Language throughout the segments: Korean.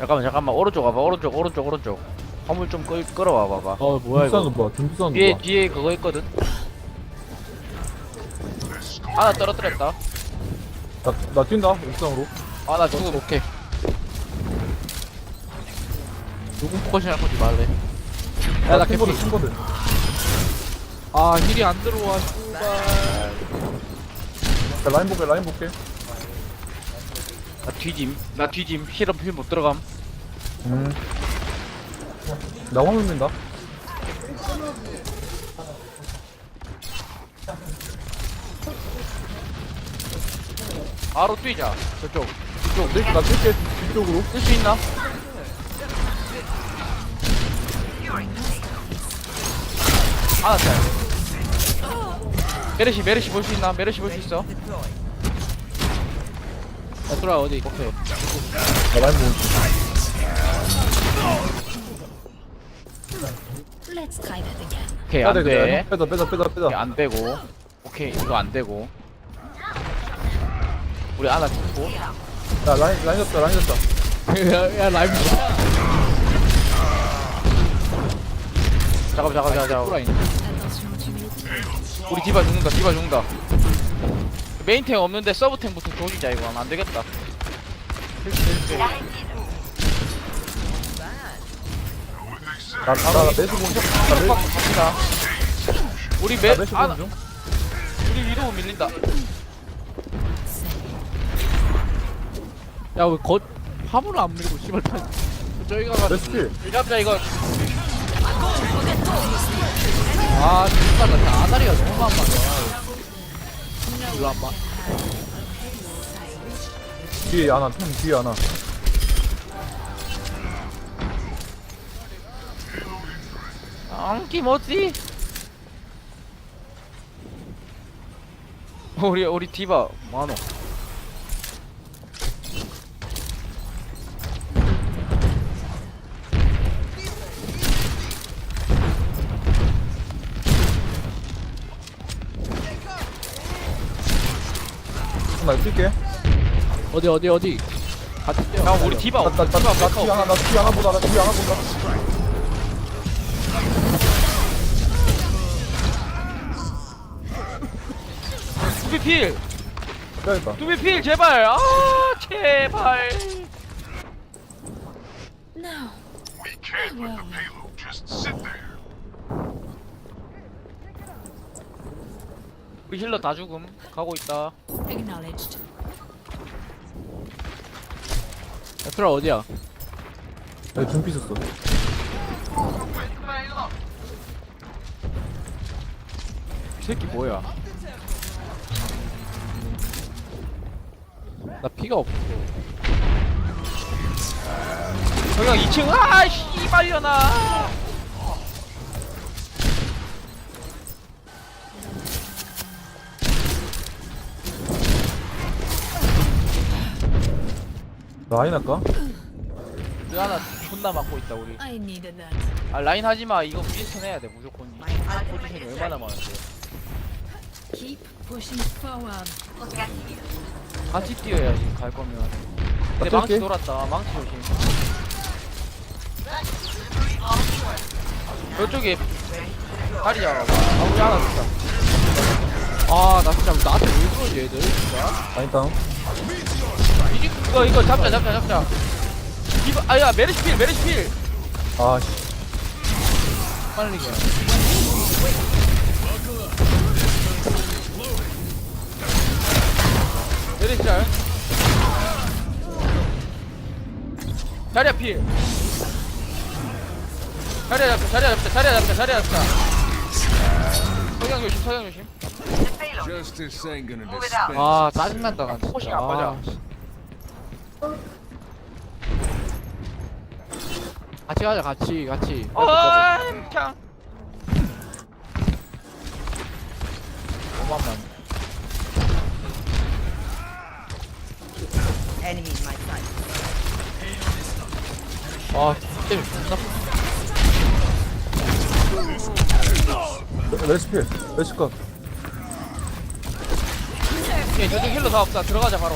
잠깐만 잠깐만 오른쪽 와봐 오른쪽 오른쪽 오른쪽 화물 좀 끌, 끌어와 봐봐 어 뭐야 이거 거 봐. 좀 비싼 뒤에 거 봐. 뒤에 그거 있거든 하나 떨어뜨렸다 나, 나 뛴다. 옥상으로. 아 나 죽음 오케이 누구 포커싱 할 건지 말래 야 나 개피 킹거든, 킹거든. 아 힐이 안 들어와 씨발 자, 라인 볼게, 라인 볼게. 나 뒤짐 나 뒤짐 실험 필못 들어감 음. 나 화면 민다. 바로 뛰자 저쪽 이쪽, 내, 나 뛸게. 이쪽으로. 뛸 수 있나? 짤 메르시 메르시 볼 수 있나? 메르시 볼 수 있어? 야 들어와 어디 오케이 보고. Let's try that again. 오케이 빼야 안돼. 빼다, 빼다, 빼다, 빼다. 안 되고 오케이 이거 안 되고 우리 하나 죽고 야, 라인, 라인 잡자, 라인 잡자. 야, 야 라이브 잠깐만 잠깐만 잠깐만 Attention, tu 우리 디바 죽는다 디바 죽는다 메인탱 없는데 서브탱부터 조지자 이거 안 되겠다. 나, 나, 나 매수. 나 매, 갑시다. 우리 메나 매수 아, 중. 우리 위로 밀린다. 야 왜 거 화물을 안 밀고 씨발. 다. 이 잡자 이거. 아 씨발 나 아다리가 너무 많아 일로 와봐 뒤에 하나, 틈 뒤에 하나. 안기 뭐지? 우리 우리 디바 많어 나 뛸게. 어디 어디 어디 같이 뛰어 형 우리 디바 나, 없어 나, 나, 디바 나, 없어 하나, 나 뒤에 하나 보다, 나 뒤에 하나 본다. 두비 필 빼야겠다. 두비 필 제발 아 제발 No. We can't let the payload just sit there. 우리 힐러 다 죽음. 가고 있다. Acknowledged. 야 들어와 어디야? 나 준비 있었어. 이 새끼 뭐야? 나 피가 없어. 저기가 2층. 아 씨발려나 라인 할까? 우리 하나 존나 막고 있다 우리. I. 아 라인 하지마. 이거 윈스턴 해야 돼 무조건. 할 포지션이 얼마나 많은데. Keep pushing forward. 같이 뛰어야지 갈 거면. 근데. 망치 돌았다. 망치 조심. 저쪽에 다리 잡아봐 아 우리 하나 죽다. 아나 진짜 나한테 왜 그러지 얘들? 진짜? 라인 다운. 이거 이거 잡자 잡자 잡자. 이거. 아야 메르시필 메르시필. 아, 씨. 빨리게 메르시잘 자리야 필. 자리야 잡자 자리야 잡자 자리야 잡자 자리야 잡자. 석양 조심 석양 조심. Justice ain't gonna dispense. 아 짜증난다 나 진짜. 안 맞아. 같이 가자 같이 같이 어 그냥 오만만 Enemy in my sight. 아 때문에 존나 레시피. 레시컷. 오케이 저쪽 힐러 다 없다 들어가자 바로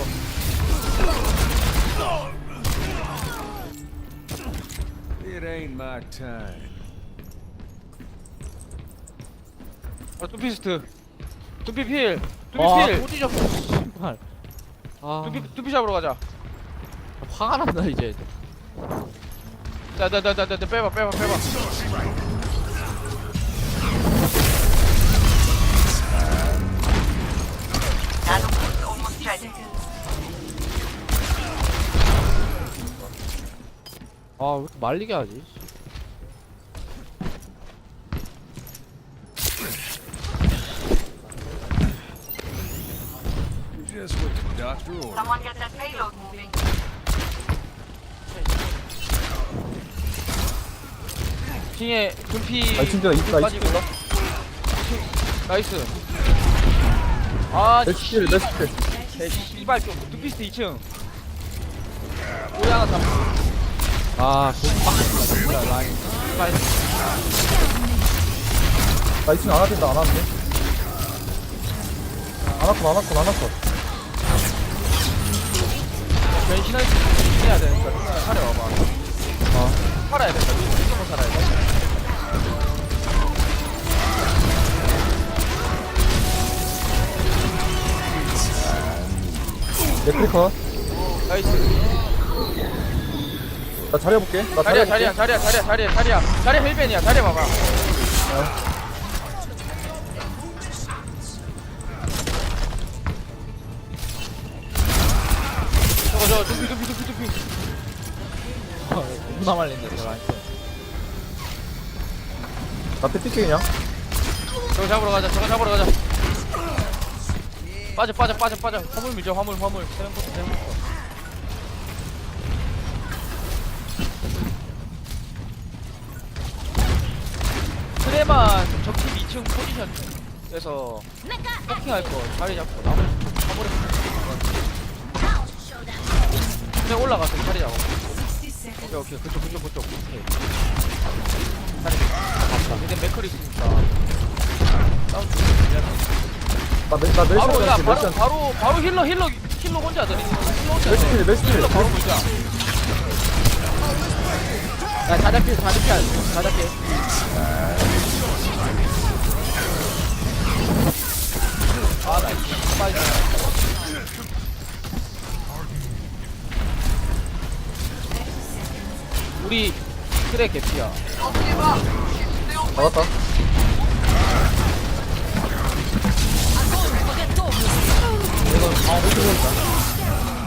It ain't my time. 아 둠피스트. 둠피 필. 와 둠피 필. 또 뒤졌어 씨발. 아. 둠피 둠피 잡으러 가자. 화가 난다 이제. 자자자자자 빼봐 빼봐 빼봐 아왜 이렇게 말리게 하지 Just what the doctor ordered. Someone get that payload moving. 킹에 둠피 아, 진짜 있다, 빠지고 있다. 나이스 아 메스킬 개 씨발 좀 둠피스트 2층 우리 하나 잡 아 돈빡. 진짜 라인. 씨발 나 이층 안 왔다 안 왔네 안 왔고 안 왔고 안 왔고 변신할 수 해야 되니까 좀 살아와봐. 어. 살아야 된다. 무조건 살아야 돼. 레플리카 나이스 나 자리 해볼게. 나 자리야 자리 자리야 자리야 자리야 자리야 자리야. 자리야 힐벤이야. 자리야 봐봐. 저거 저거 두피 두피 두피 두피 존나 말린다 저 라인 나한테 삐게 그냥 저거 잡으러 가자 저거 잡으러 가자. 빠져 빠져 빠져 빠져. 화물 밀죠 화물 화물. 세ven부터 세ven부터 포지션에서 포킹할 거 자리 잡고 나머지 화물에 트레 올라가서 자리 잡아. 오케이 오케이. 그쪽 그쪽 그쪽. 오케이. 자리 잡았다. 이제 맥컬이 있으니까. 싸움 좀 나, 메, 나 바로 야 바로 바로 바로 힐러 힐러 힐러 혼자 하더니 힐러 혼자 하더니 메시필. 힐러 바로 보자. 야 자작길 자작길 자작길 아나 진짜 빨리 우리 트랙 개피야.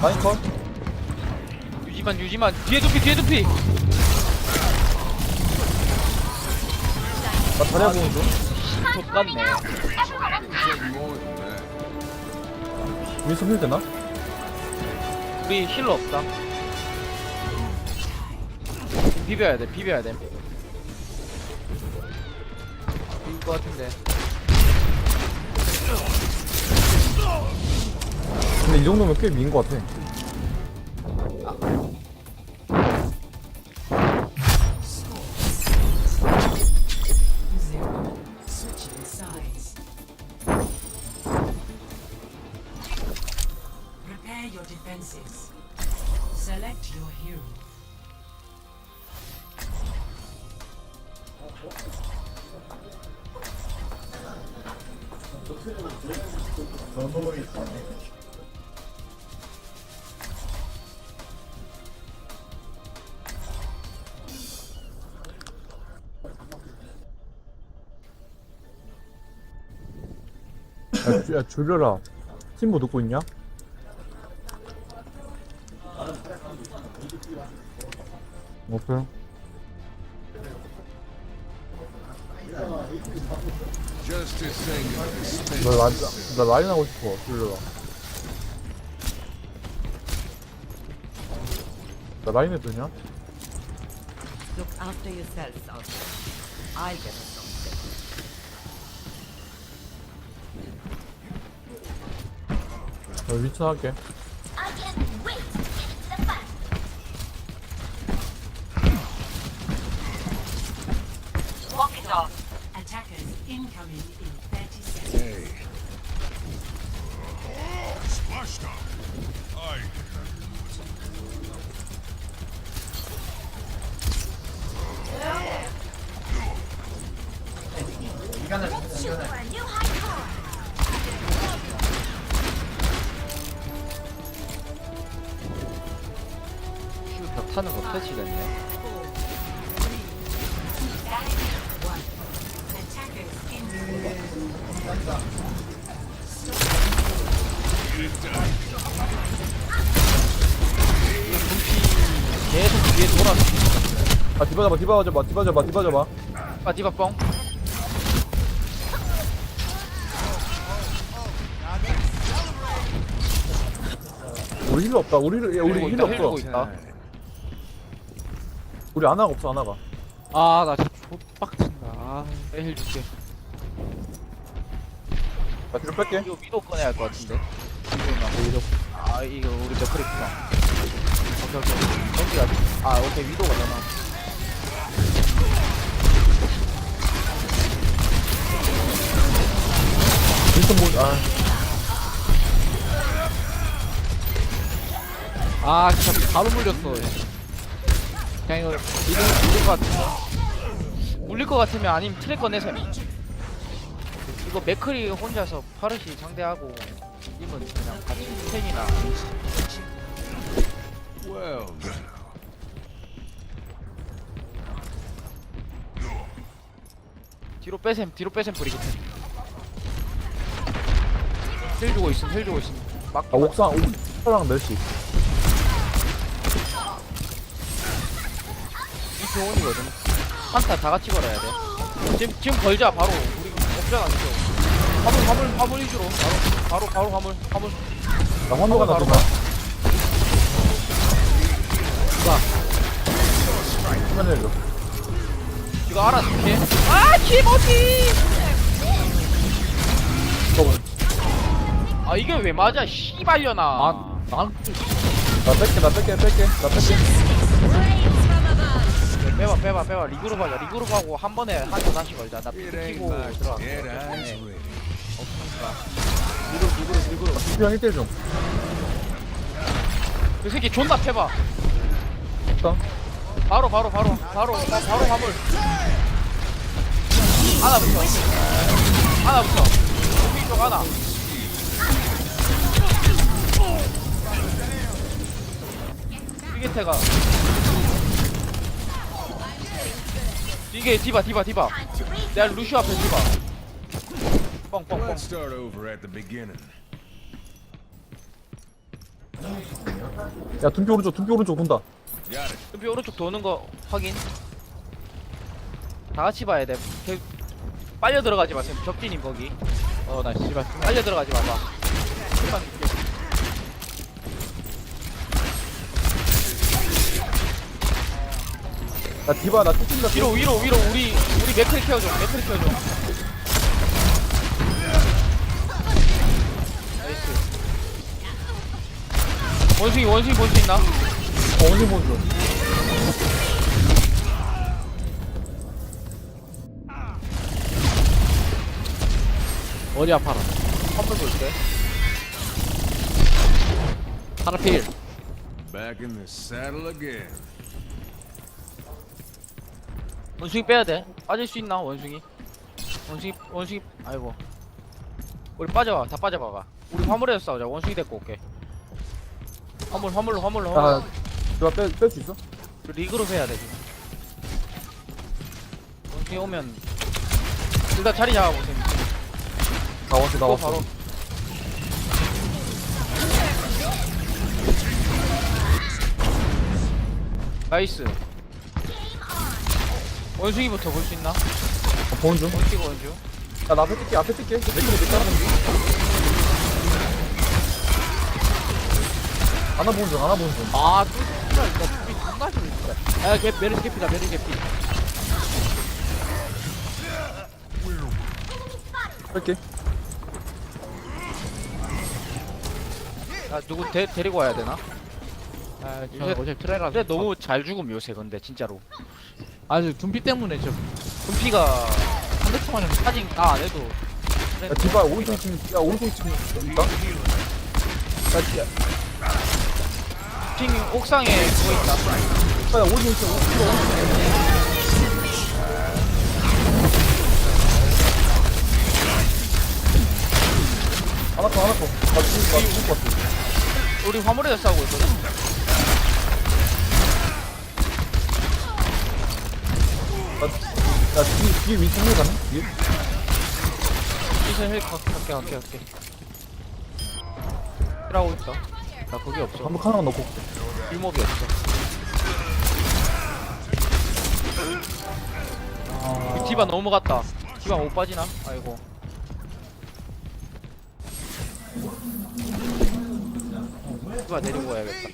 라인 컷. 유지만 유지만. 뒤에 두피 뒤에 두피! 나 해보는 중 족같네 윈스 힐 되나? 우리 힐러 없다. 비벼야 돼 비벼야 돼. 것 같은데. 근데 이 정도면 꽤 미인 것 같아. Switching 야, 주- 야 줄여라. 팀뭐 듣고 있냐? 오케이 나, 라, 나 라인 하고 싶어 줄여라 나 라인 해도 되냐? Look after yourselves out there. I'll get us something. 나 위쳐 할게 계속 뒤에 돌아. 아 디바 잡아 디바 잡아 디바 잡아 디바 잡아 아 디바 뻥. 우리 힐 없다 우리 힐 야, 우리 그리고 힐 있다, 없어 힐 있다. 우리 아나가 없어 아나가 아 나 진짜 족빡친다 아, 힐 줄게. 나 뒤로 뺄게 이거 위도 꺼내야 할 것 같은데. 위도 아 이거 우리 맥크리구나. 오케이 오케이. 겐지가 아 오케이 위도가 되나. 윈스턴 보 아, 아 진짜 바로 물렸어 그냥 이거 이거 물릴 것 같은데. 물릴 것 같으면 아니면 트랙 꺼내서. 이거 맥크리 혼자서 파르시 상대하고 이건 그냥 같이 Well, now. 뒤로 빼셈 뒤로 빼셈 브리기트. 힐 주고 있음 힐 주고 있음. 막 아 옥상 옥상랑 멸시 이 교원이거든. 한타 다 같이 걸어야 돼. 지금 지금 걸자 바로 우리 없잖아 지금. 화물 화물 화물 위주로 바로 바로 바로 화물 화물. 나 환호가 나 바로 봐. 수면 내려 이거 알아 줄게. 아 키모지. 아 이게 왜 맞아 씨발려나. 아, 난 나 뺄게 나 뺄게 뺄게 나 뺄게 빼봐 빼봐 빼봐 리그룹 하자 리그룹 하고 한 번에 한타 다시 걸자 나 It 피트 ain't 키고 my 들어가. 리그룹 리그룹 리그룹. 두피랑 1대1 중그 새끼 존나 패봐. 옥상 바로 바로 바로 바로 나 바로 화물. 하나부터. 하나부터. 여기 쪽 하나. 삐게테가. 이게 디바 디바 디바. 내가 루시오 앞에 디바 뻥뻥뻥. Let's start over at the beginning. 야 둔피 오른쪽 둔피 오른쪽 돈다. Got it. 오른쪽 도는 거 확인. 다 같이 봐야 돼. 개- 빨려 들어가지 마세요 적진님 거기. 어나 씨발 빨려 들어가지 마봐. 줄게. 나 디바 나 쫓긴다 위로 위로 위로. 우리 우리 맥크리 케어줘 맥크리 케어줘 원숭이 원숭이 볼 수 있나? 어 언제 보여줘 어디 아파라. 한번 볼게 파라필. Back in the saddle again. 원숭이 빼야 돼. 빠질 수 있나 원숭이? 원숭이 원숭이 아이고. 우리 빠져봐 다 빠져봐봐. 우리 화물에서 싸우자. 원숭이 데리고 올게 화물 화물로 화물로 화물로 야 디바 뺄수 있어? 리그룹 해야 돼 지금. 원숭이 오면. 일단 자리 잡아 보세요 나 왔어 나또 왔어. 바로. 나이스. 원숭이부터 볼 수 있나? 어, 보는 중. 원숭이 원숭이. 야나 앞에 뛸게 앞에 뛸게. 맥주로 몇 자르 하나 보는 중 하나 보는 중. 아또 씨발 이거 삐 존나 싫어 진짜 야 걔 메르시 개피다 메르시 개피. 뺄게. 아 누구 데, 데리고 와야 되나? 아 요새- 저는 어차피 트레라서 근데 너무 잘 죽음 요새 근데 진짜로. 아주 둔피 때문에 저 금피가 한대 총만 좀 사진 다안 해도. 야 디바 오른쪽 지금 야 오른쪽 지금 있다 야 진짜 핑 옥상에 누워 있다. 아, 어디 있어? 안 왔어, 안았어 나 죽을 것 같아, 죽을 것 같아. 우리 화물에서 싸우고 있거든. 나, 나 뒤, 뒤에 위치 한번 가나? 뒤에? 이제 헬 갈게 갈게 갈게. 라고 있어 나 거기 없어. 반복 하나만 넣고 일목이 없어. 아... 이 디바 넘어갔다. 디바 못 빠지나? 아이고. 디바 데리고 가야겠다.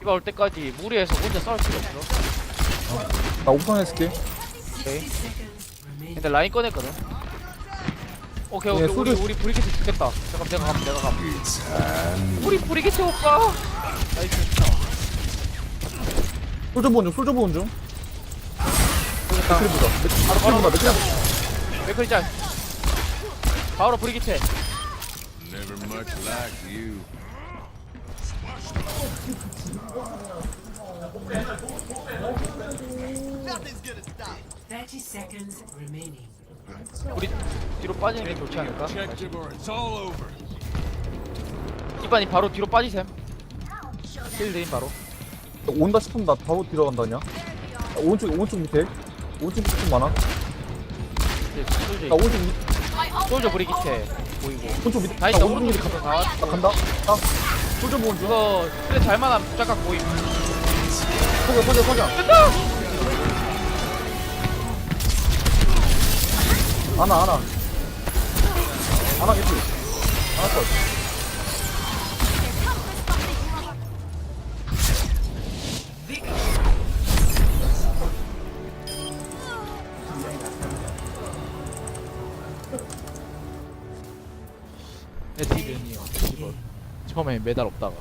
디바 올 때까지 무리해서 혼자 싸울 필요 없어. 나 옥상 했을게. 오케이. 근데 라인 꺼냈거든 오케이 오케이. 예, 우리 소리- 우리 브리켓 죽겠다. 잠깐 내가 감 내가 감 우리 브리켓 오빠? 나이스. 솔저 보온 중 솔저 보온 중. 맥- 바로 바로 보자 맥크리. 맥클 짤. 바로 브리켓 Never much like you. Thirty seconds remaining. 우리 뒤로 빠지는 게 좋지 않을까? 이반이 바로 뒤로 빠지셈. 힐 드림 바로. 온다 싶으면 나 바로 들어간다냐? 야, 오른쪽 오른쪽 밑에? 오른쪽 밑에 좀 많아. 이제 나 솔저 오른쪽 밑. 솔저 브리켓 보이고. 오른쪽 밑에. 다나 있어 오른쪽 밑에 오른쪽 간다 다나 간다. 나 솔저 보온 중 이거 그래 잘만하면 부착각 보임. 서자 서자 서자 하나 하나 하나 개피 하나 컷내 팀이요. 이거 처음에 메달 없다가.